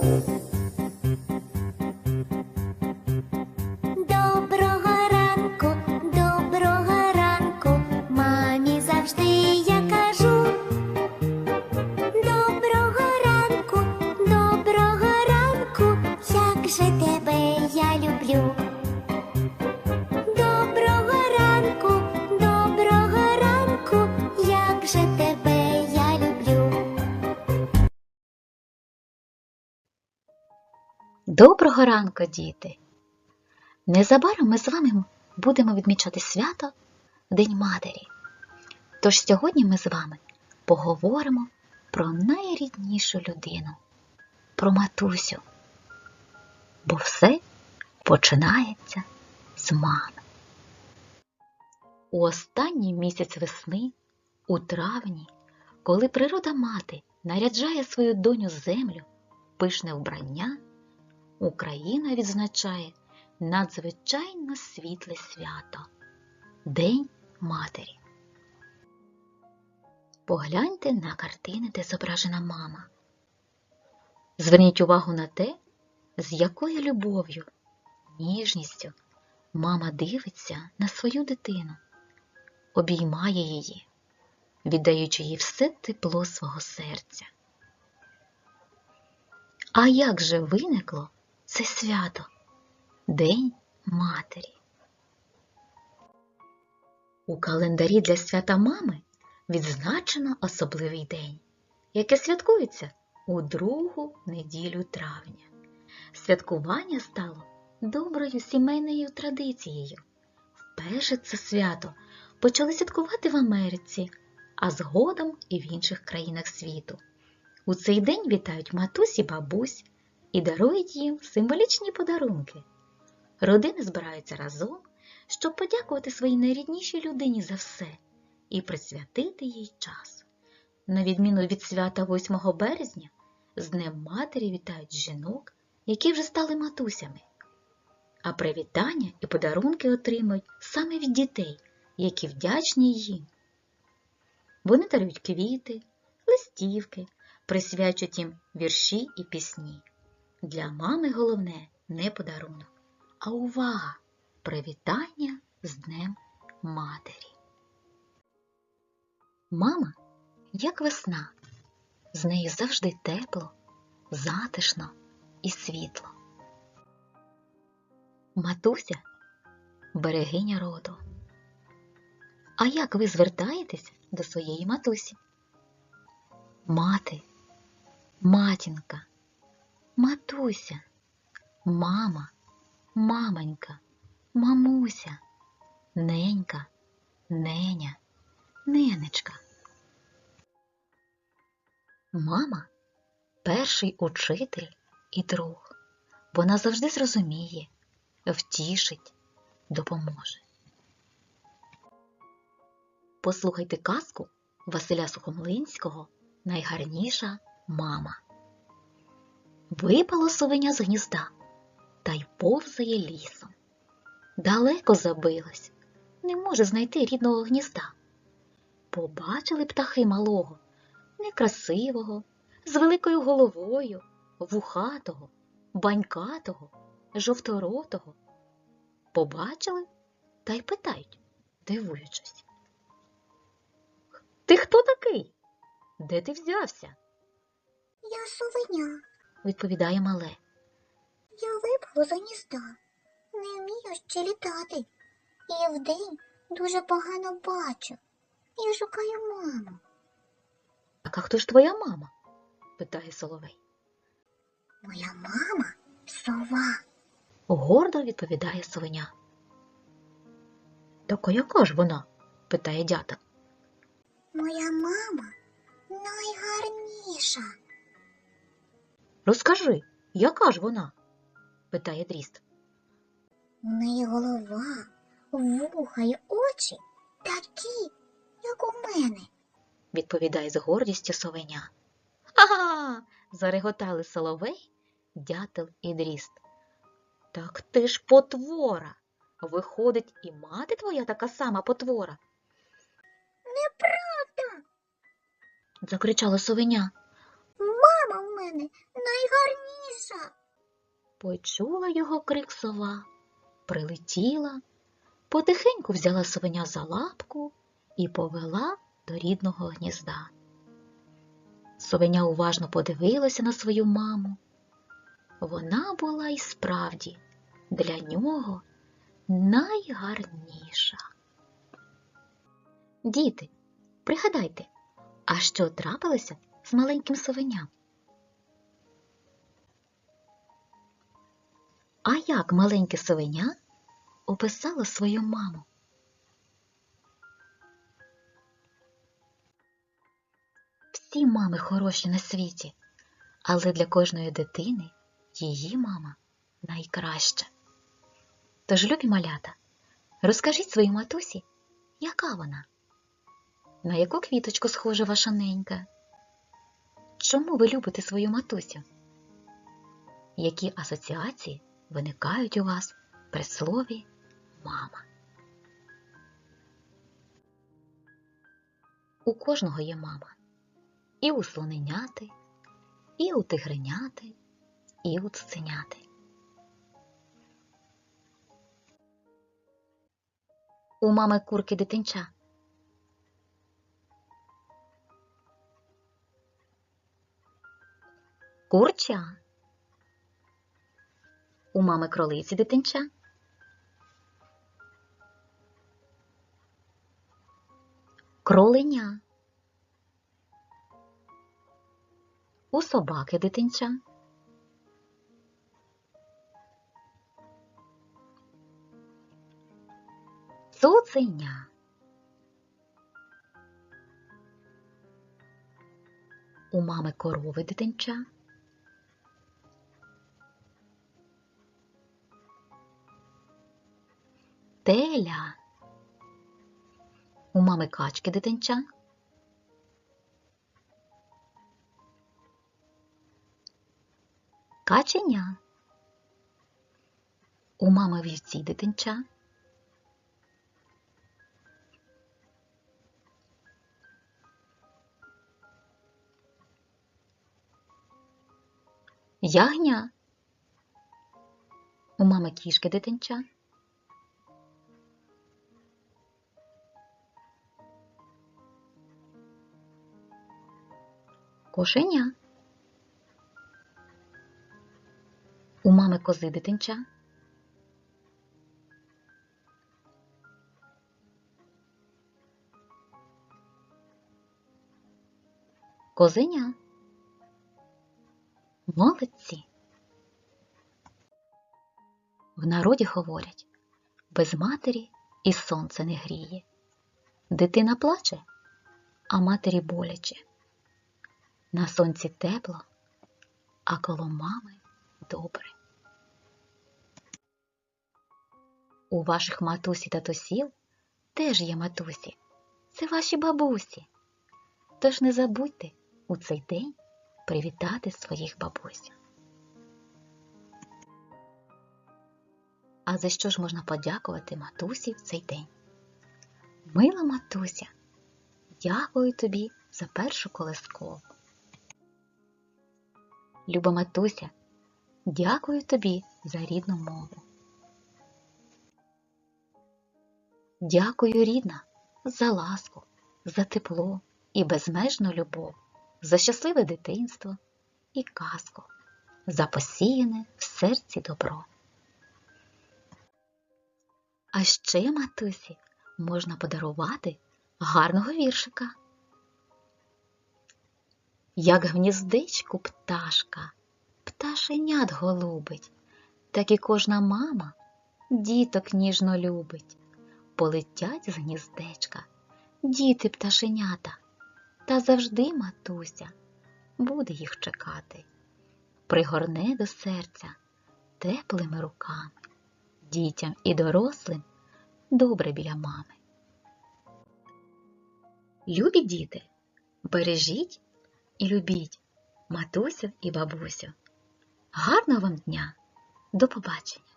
Доброго Доброго ранку, діти! Незабаром ми з вами будемо відмічати свято День Матері. Тож сьогодні ми з вами поговоримо про найріднішу людину, про матусю. Бо все починається з мами. У останній місяць весни, у травні, коли природа мати наряджає свою доню землю, пишне вбрання. Україна відзначає надзвичайно світле свято День Матері. Погляньте на картини, де зображена мама. Зверніть увагу на те, з якою любов'ю, ніжністю мама дивиться на свою дитину, обіймає її, віддаючи їй все тепло свого серця. А як же виникло це свято День Матері? У календарі для свята мами відзначено особливий день, яке святкується у другу неділю травня. Святкування стало доброю сімейною традицією. Вперше це свято почали святкувати в Америці, а згодом і в інших країнах світу. У цей день вітають матусі бабусь і дарують їм символічні подарунки. Родини збираються разом, щоб подякувати своїй найріднішій людині за все і присвятити їй час. На відміну від свята 8 березня, з Днем Матері вітають жінок, які вже стали матусями. А привітання і подарунки отримують саме від дітей, які вдячні їм. Вони дарують квіти, листівки, присвячують їм вірші і пісні. Для мами головне не подарунок, а увага, привітання з Днем Матері. Мама, як весна, з нею завжди тепло, затишно і світло. Матуся берегиня роду. А як ви звертаєтесь до своєї матусі? Мати, матінка, матуся, мама, мамонька, мамуся, ненька, неня, ненечка. Мама перший учитель і друг. Вона завжди зрозуміє, втішить, допоможе. Послухайте казку Василя Сухомлинського Найгарніша мама. Випало совеня з гнізда та й повзає лісом. Далеко забилось, не може знайти рідного гнізда. Побачили птахи малого, некрасивого, з великою головою, вухатого, банькатого, жовторотого. Побачили та й питають, дивуючись. Ти хто такий? Де ти взявся? Я совеня, відповідає мале. я випала з гнізда, не вмію ще літати. І вдень дуже погано бачу. Я шукаю маму. Так а хто ж твоя мама? питає Соловей. Моя мама сова. Гордо відповідає совеня. Так а яка ж вона? питає дятел. Моя мама найгарніша. Розкажи, яка ж вона? питає дріст. У неї голова, вуха й очі такі, як у мене. відповідає з гордістю совеня. Ха-ха! зареготали соловей, дятел і дріст. Так ти ж потвора. Виходить, і мати твоя така сама потвора. Неправда. закричала совеня. Мене найгарніша. Почула його крик сова, прилетіла, потихеньку взяла свиня за лапку і повела до рідного гнізда. Совеня уважно подивилася на свою маму. Вона була і справді для нього найгарніша. Діти, пригадайте, а що трапилося з маленьким совеням? А як маленьке совеня описало свою маму? Всі мами хороші на світі, але для кожної дитини її мама найкраща. Тож, любі малята, розкажіть своїй матусі, яка вона? На яку квіточку схожа ваша ненька? Чому ви любите свою матусю? Які асоціації виникають у вас при слові мама? У кожного є мама. І у слоненяти, і у тигреняти, і у цуценяти. У мами курки дитинча. Курча. У мами кролиці дитинча. Кроленя. У собаки дитинча. Цуценя. У мами корови дитинча. Теля. У мами качки дитинча. Каченя. У мами вівці дитинча. Ягня. У мами кішки дитинча. Кошеня. У мами кози дитинча. Козеня. Молодці. В народі говорять, без матері і сонце не гріє. Дитина плаче, а матері боляче. На сонці тепло, а коло мами добре. У ваших матусі та татусів теж є матусі. Це ваші бабусі. Тож не забудьте у цей день привітати своїх бабусь. А за що ж можна подякувати матусі в цей день? Мила матуся, дякую тобі за першу колискову. Люба матуся, дякую тобі за рідну мову. Дякую, рідна, за ласку, за тепло і безмежну любов, за щасливе дитинство і казку, за посіяне в серці добро. А ще, матусі, можна подарувати гарного віршика. Як гніздечку пташка, пташенят голубить, так і кожна мама діток ніжно любить. Полетять з гніздечка діти пташенята, та завжди матуся буде їх чекати, пригорне до серця теплими руками, дітям і дорослим добре біля мами. Любі діти, бережіть і любіть матусю і бабусю. Гарного вам дня! До побачення!